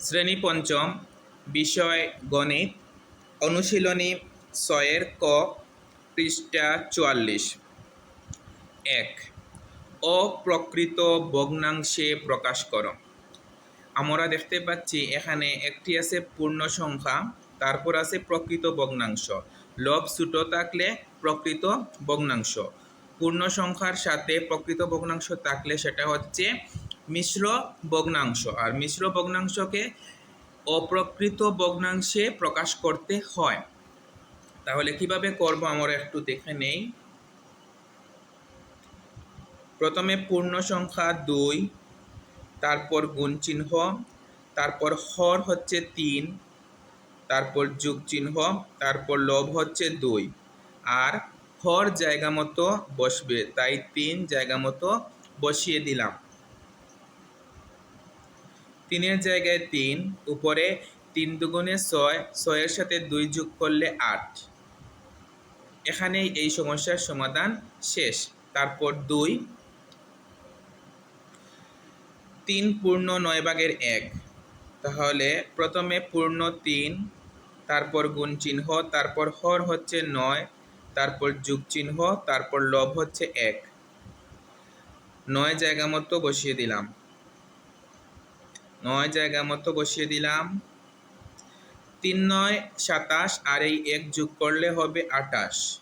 শ্রেণি পঞ্চম বিষয় গণিত, অনুশীলনী ছয়ের ক পৃষ্ঠা চুয়াল্লিশ। এক, অপ্রকৃত ভগ্নাংশে প্রকাশ করো। আমরা দেখতে পাচ্ছি এখানে একটি আছে পূর্ণ সংখ্যা, তারপর আছে প্রকৃত ভগ্নাংশ। লব ছোটো থাকলে প্রকৃত ভগ্নাংশ। পূর্ণ সংখ্যার সাথে প্রকৃত ভগ্নাংশ থাকলে সেটা হচ্ছে মিশ্র ভগ্নাংশ। আর মিশ্র ভগ্নাংশকে অপ্রকৃত ভগ্নাংশে প্রকাশ করতে হয়। তাহলে কীভাবে করব আমরা একটু দেখে নেই। প্রথমে পূর্ণ সংখ্যা দুই, তারপর গুণ চিহ্ন, তারপর হর হচ্ছে তিন, তারপর যুগ চিহ্ন, তারপর লব হচ্ছে দুই। আর হর জায়গা মতো বসবে, তাই তিন জায়গা মতো বসিয়ে দিলাম। তিনের জায়গায় তিন, উপরে তিন দুগুণে ছয়, ছয়ের সাথে দুই যোগ করলে আট। এখানেই এই সমস্যার সমাধান শেষ। তারপর দুই। তিন পূর্ণ নয় ভাগের এক। তাহলে প্রথমে পূর্ণ তিন, তারপর গুণ চিহ্ন, তারপর হর হচ্ছে নয়, তারপর যুগ চিহ্ন, তারপর লব হচ্ছে এক। নয় জায়গা মতো বসিয়ে দিলাম। নয় জায়গা মতো বসিয়ে দিলাম। তিন নয়, সাতাশ, আর এই এক যোগ করলে হবে আটাশ।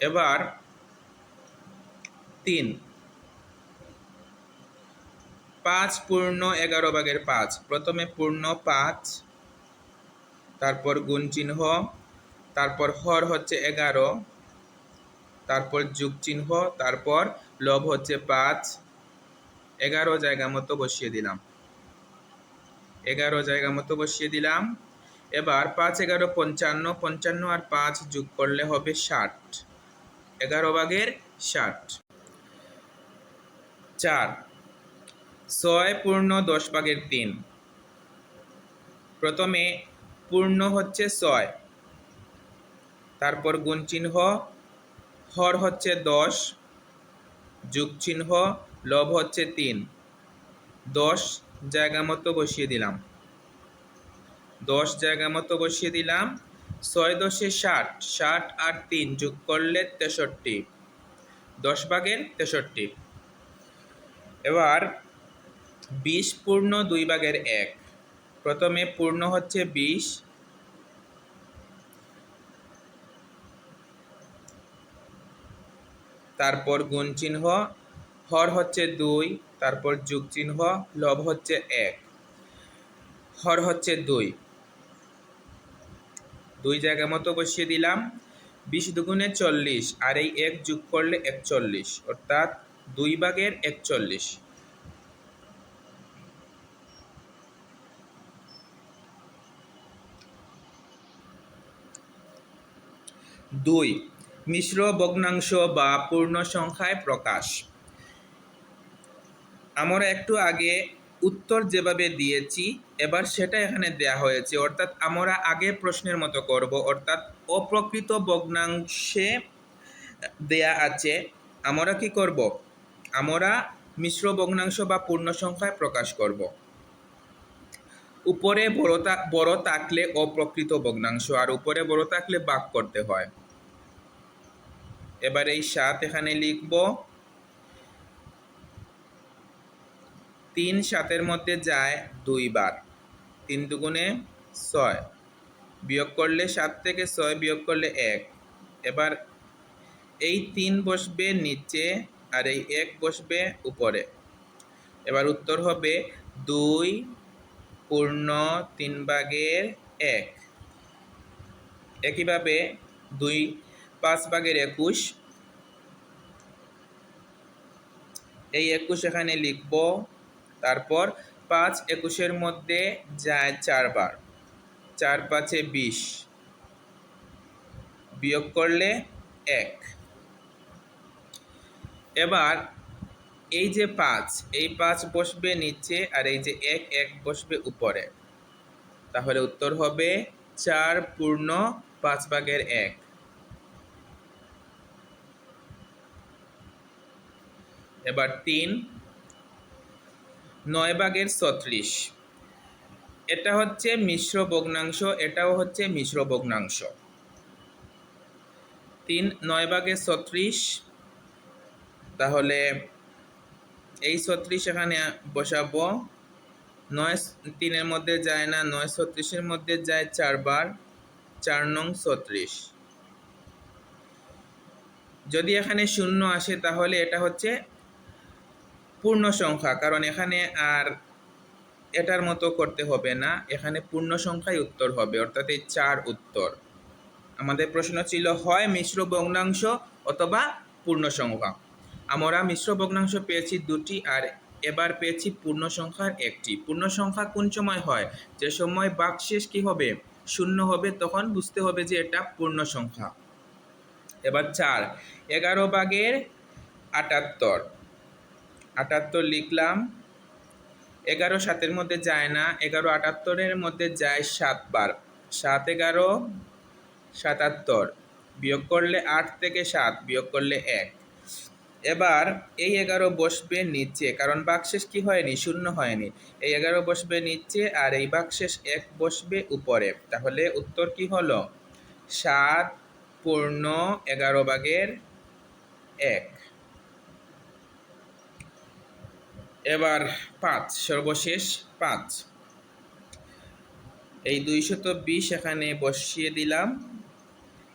এবার তিন। পাঁচ পূর্ণ এগারো ভাগের পাঁচ। প্রথমে পূর্ণ পাঁচ, তারপর গুণ চিহ্ন, তারপর হর হচ্ছে এগারো, তারপর যুগ চিহ্ন, তারপর লব হচ্ছে পাঁচ। এগারো জায়গা মতো বসিয়ে দিলাম। এগারো জায়গা মতো বসিয়ে দিলাম। এবার পাঁচ, এগারো, পঞ্চান্ন পঞ্চান্ন আর পাঁচ যোগ করলে হবে ষাট। এগারো ভাগের ষাট। চার, ছয় পূর্ণ দশ ভাগের তিন। প্রথমে পূর্ণ হচ্ছে ছয়। তারপর গুণ চিহ্ন, হর হচ্ছে দশ, যুগ চিহ্ন লব হচ্ছে তিন। দশ জায়গা মতো বসিয়ে দিলাম। দশ জায়গা মতো বসিয়ে দিলাম। ছয় দশে ষাট ষাট আর তিন যোগ করলে তেষট্টি। দশ ভাগের তেষট্টি। এবার বিশ পূর্ণ দুই ভাগের এক। প্রথমে পূর্ণ হচ্ছে বিশ। তারপর গুণ চিহ্ন হর হচ্ছে দুই, তারপর যুগ চিহ্ন লব হচ্ছে এক। হর হচ্ছে দুই। দুই জায়গা মতো বসিয়ে দিলাম। বিশ দুগুণে চল্লিশ, আর এই এক যোগ করলে একচল্লিশ, অর্থাৎ দুই ভাগের একচল্লিশ। দুই, মিশ্র ভগ্নাংশ বা পূর্ণ সংখ্যায় প্রকাশ। আমরা একটু আগে উত্তর যেভাবে দিয়েছি, এবার সেটা এখানে দেয়া হয়েছে। অর্থাৎ আমরা আগে প্রশ্নের মতো করব। অর্থাৎ অপ্রকৃত ভগ্নাংশে দেয়া আছে। আমরা কি করব? আমরা মিশ্র ভগ্নাংশ বা পূর্ণ সংখ্যায় প্রকাশ করব। উপরে বড় বড় থাকলে অপ্রকৃত ভগ্নাংশ আর উপরে বড় থাকলে বাক করতে হয়। এবার এই সাত এখানে লিখব। তিন সাতের মধ্যে যায় দুইবার। তিন দুগুণে ছয়। বিয়োগ করলে সাত থেকে ছয়, বিয়োগ করলে এক। এবার এই তিন বসবে নিচে আর এই এক বসবে উপরে। এবার উত্তর হবে দুই পূর্ণ তিন ভাগের এক। একইভাবে দুই পাঁচ ভাগের একুশ। এই একুশ এখানে লিখব তারপর পাঁচ একুশের মধ্যে যায় চারবার। চার পাঁচে বিশ। বিয়োগ করলে এক। এবার এই যে পাঁচ, এই পাঁচ বসবে নিচে আর এই যে এক এক বসবে উপরে। তাহলে উত্তর হবে চার পূর্ণ পাঁচ ভাগের এক। এবার তিন নয় ভাগের ছত্রিশ। এটা হচ্ছে মিশ্র ভগ্নাংশ, এটাও হচ্ছে মিশ্র ভগ্নাংশ। তিন, নয় ভাগে ছত্রিশ। তাহলে এই ছত্রিশ এখানে বসাবো। নয় তিনের মধ্যে যায় না, নয় ছত্রিশের মধ্যে যায় চারবার চার নং ছত্রিশ। যদি এখানে শূন্য আসে তাহলে এটা হচ্ছে পূর্ণ সংখ্যা, কারণ এখানে আর এটার মতো করতে হবে না। এখানে পূর্ণ সংখ্যাই উত্তর হবে, অর্থাৎ এই চার উত্তর। আমাদের প্রশ্ন ছিল, হয় মিশ্র ভগ্নাংশ অথবা পূর্ণ সংখ্যা। আমরা মিশ্র ভগ্নাংশ পেয়েছি দুটি আর এবার পেয়েছি পূর্ণ সংখ্যার একটি। পূর্ণ সংখ্যা কোন সময় হয়? যে সময় বাকশেষ কি হবে? শূন্য হবে, তখন বুঝতে হবে যে এটা পূর্ণ সংখ্যা। এবার চার, এগারো ভাগের আটাত্তর। আটাত্তর লিখলাম। এগারো সাতের মধ্যে যায় না। এগারো আটাত্তরের মধ্যে যায় সাতবার। সাত এগারো, সাতাত্তর। বিয়োগ করলে আট থেকে সাত, বিয়োগ করলে এক। এবার এই এগারো বসবে নিচে, কারণ বাকশেষ কি হয়নি? শূন্য হয়নি। এই এগারো বসবে নিচে আর এই বাকশেষ এক বসবে উপরে। তাহলে উত্তর কি হলো? সাত পূর্ণ এগারো ভাগের এক। এবার পাঁচ, সর্বশেষ পাঁচ। এই দুইশত বিশ এখানে বসিয়ে দিলাম।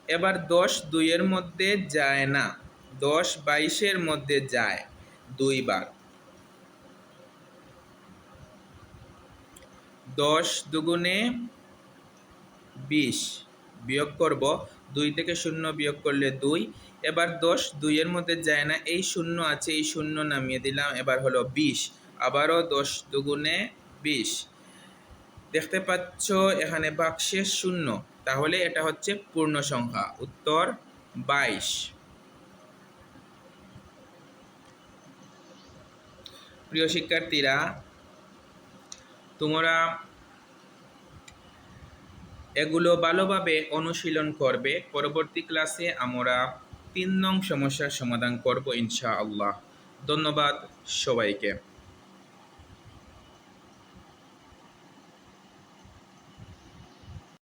এবার দশ দুইয়ের মধ্যে যায় না। দশ বাইশের মধ্যে যায় দুইবার। দশ দুগুণে বিশ বিয়োগ করব দুই থেকে শূন্য বিয়োগ করলে দুই। এবার দশ, দুইয়ের মধ্যে যায় না, এই শূন্য আছে, এই শূন্য নামিয়ে দিলাম, এবার হলো বিশ। আবারও দশ দুগুণে বিশ। দেখতে পাচ্ছ এখানে বাক্সের শূন্য। তাহলে এটা হচ্ছে পূর্ণ সংখ্যা। উত্তর বাইশ। প্রিয় শিক্ষার্থীরা, তোমরা এগুলো ভালোভাবে অনুশীলন করবে। পরবর্তী ক্লাসে আমরা তিন নং সমস্যার সমাধান করব ইনশাআল্লাহ। ধন্যবাদ সবাইকে।